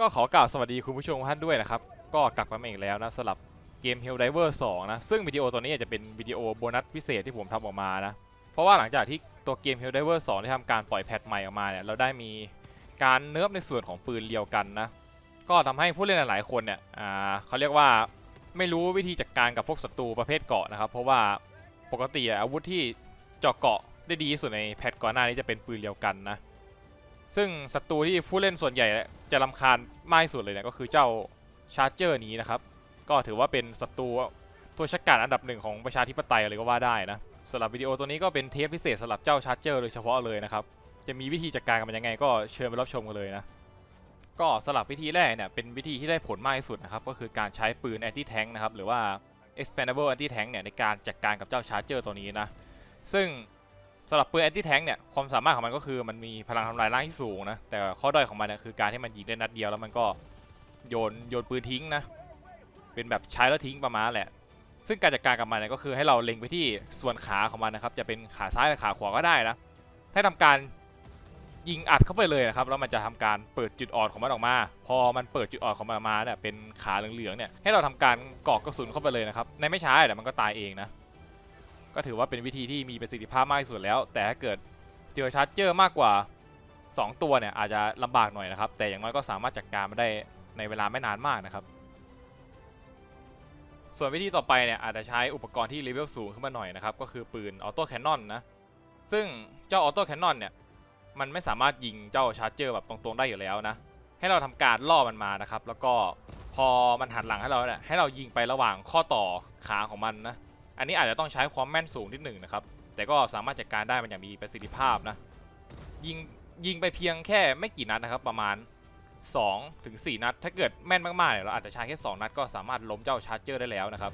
ก็ขอกล่าวสวัสดีคุณผู้ชมท่านด้วยนะครับ ก็กลับมาอีกแล้วนะสำหรับเกม Hell Diver 2 นะ ซึ่งวิดีโอตัวนี้จะเป็นวิดีโอโบนัสพิเศษที่ผมทำออกมานะ เพราะว่าหลังจากที่ตัวเกม Hell Diver 2 ได้ทำการปล่อยแพทใหม่ออกมาเนี่ย เราได้มีการเนิร์ฟในส่วนของปืนเรียวกันนะ ก็ทำให้ผู้เล่นหลายๆคนเนี่ย อ่าเขาเรียกว่าไม่รู้วิธีจัดการกับพวกศัตรูประเภทเกาะนะครับ เพราะว่าปกติอะอาวุธที่เจาะเกาะได้ดีที่สุดในแพทก่อนหน้านี้จะเป็นปืนเรียวกันนะ ซึ่งศัตรูที่ผู้เล่นส่วนใหญ่จะรำคาญมากที่สุดเลยเนี่ยก็คือเจ้าชาร์เจอร์นี้นะครับ ก็ถือว่าเป็นศัตรูตัวชักการอันดับหนึ่งของประชาธิปไตยเลยก็ว่าได้นะสำหรับวิดีโอตัวนี้ก็เป็นเทปพิเศษสำหรับเจ้าชาร์เจอร์โดยเฉพาะเลยนะครับ จะมีวิธีจัดการกันยังไง ก็เชิญไปรับชมกันเลยนะ ก็สำหรับวิธีแรกเนี่ยเป็นวิธีที่ได้ผลมากที่สุดนะครับ ก็คือการใช้ปืน anti tank นะครับหรือว่า expandable anti tank เนี่ยในการจัดการกับเจ้าชาร์เจอร์ตัวนี้นะ ซึ่ง สำหรับปืน anti tank เนี่ยความสามารถของมันก็คือมันมีพลังทำลายร่างที่สูงนะแต่ข้อด้อยของมันเนี่ยคือการที่มันยิงได้นัดเดียวแล้วมันก็โยนโยนปืนทิ้งนะเป็นแบบใช้แล้วทิ้งประมาณแหละ ซึ่งการจัดการกับมันเนี่ยก็คือให้เราเล็งไปที่ส่วนขาของมันนะครับจะเป็นขาซ้ายหรือขาขวาก็ได้นะให้ทำการยิงอัดเข้าไปเลยนะครับแล้วมันจะทำการเปิดจุดอ่อนของมันออกมา พอมันเปิดจุดอ่อนของมันมาเนี่ยเป็นขาเหลืองๆเนี่ยให้เราทำการกรอกกระสุนเข้าไปเลยนะครับในไม่ช้าเดี๋ยวมันก็ตายเองนะ ก็ถือว่าเป็นวิธีที่มีประสิทธิภาพมากที่สุดแล้ว แต่ถ้าเกิดเจอชาร์จเจอร์มากกว่า 2 ตัวเนี่ยอาจจะลำบากหน่อยนะครับ แต่อย่างน้อยก็สามารถจัดการมาได้ในเวลาไม่นานมากนะครับ ส่วนวิธีต่อไปเนี่ยอาจจะใช้อุปกรณ์ที่เลเวลสูงขึ้นมาหน่อยนะครับ ก็คือปืนออโต้แคนนอนนะ ซึ่งเจ้าออโต้แคนนอนเนี่ยมันไม่สามารถยิงเจ้าชาร์จเจอร์แบบตรงๆได้อยู่แล้วนะ ให้เราทำการล่อมันมานะครับ แล้วก็พอมันหันหลังให้เราเนี่ยให้เรายิงไประหว่างข้อต่อขาของมันนะ อันนี้อาจจะต้องใช้ความแม่นสูงนิดหนึ่งนะครับ แต่ก็สามารถจัดการได้มันอย่างมีประสิทธิภาพนะ ยิงยิงไปเพียงแค่ไม่กี่นัดนะครับประมาณ2ถึง4นัด ถ้าเกิดแม่นมากๆเนี่ยเราอาจจะใช้แค่2นัดก็สามารถล้มเจ้าชาร์จเจอร์ได้แล้วนะครับ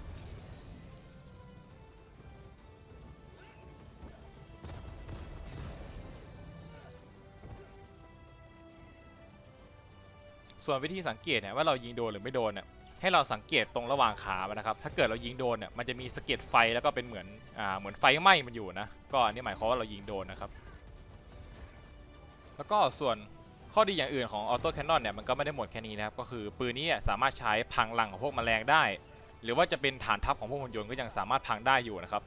ส่วนวิธีสังเกตเนี่ยว่าเรายิงโดนหรือไม่โดนเนี่ย ให้เราสังเกตตรงระหว่างขามันนะครับ ถ้าเกิดเรายิงโดนเนี่ยมันจะมีสะเก็ดไฟแล้วก็เป็นเหมือนอ่าเหมือนไฟไหม้มันอยู่นะ ก็อันนี้หมายความว่าเรายิงโดนนะครับ แล้วก็ส่วนข้อดีอย่างอื่นของออโต้แคนนอนเนี่ยมันก็ไม่ได้หมดแค่นี้นะครับ ก็คือปืนนี้สามารถใช้พังหลังของพวกแมลงได้ หรือว่าจะเป็นฐานทัพของพวกหุ่นยนต์ก็ยังสามารถพังได้อยู่นะครับ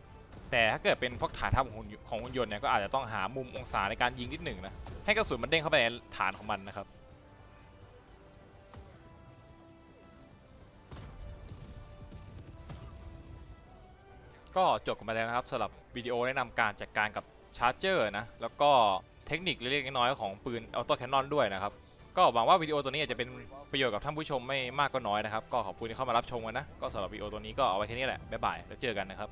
แต่ถ้าเกิดเป็นพวกฐานทัพของหุ่นของหุ่นยนต์เนี่ยก็อาจจะต้องหามุมองศาในการยิงนิดหนึ่งนะให้กระสุนมันเด้งเข้าไปในฐานของมันนะครับ ก็จบกันไปแล้วนะครับสำหรับวิดีโอแนะนำการจัดการกับชาร์จเจอร์นะแล้วก็เทคนิคเล็กๆน้อยๆของปืนออโต้แคนนอนด้วยนะครับก็หวังว่าวิดีโอตัวนี้อาจจะเป็นประโยชน์กับท่านผู้ชมไม่มากก็น้อยนะครับ ก็ขอบคุณที่เข้ามารับชมกันนะ ก็สำหรับวิดีโอตัวนี้ก็เอาไว้แค่นี้แหละ บ๊ายบาย แล้วเจอกันนะครับ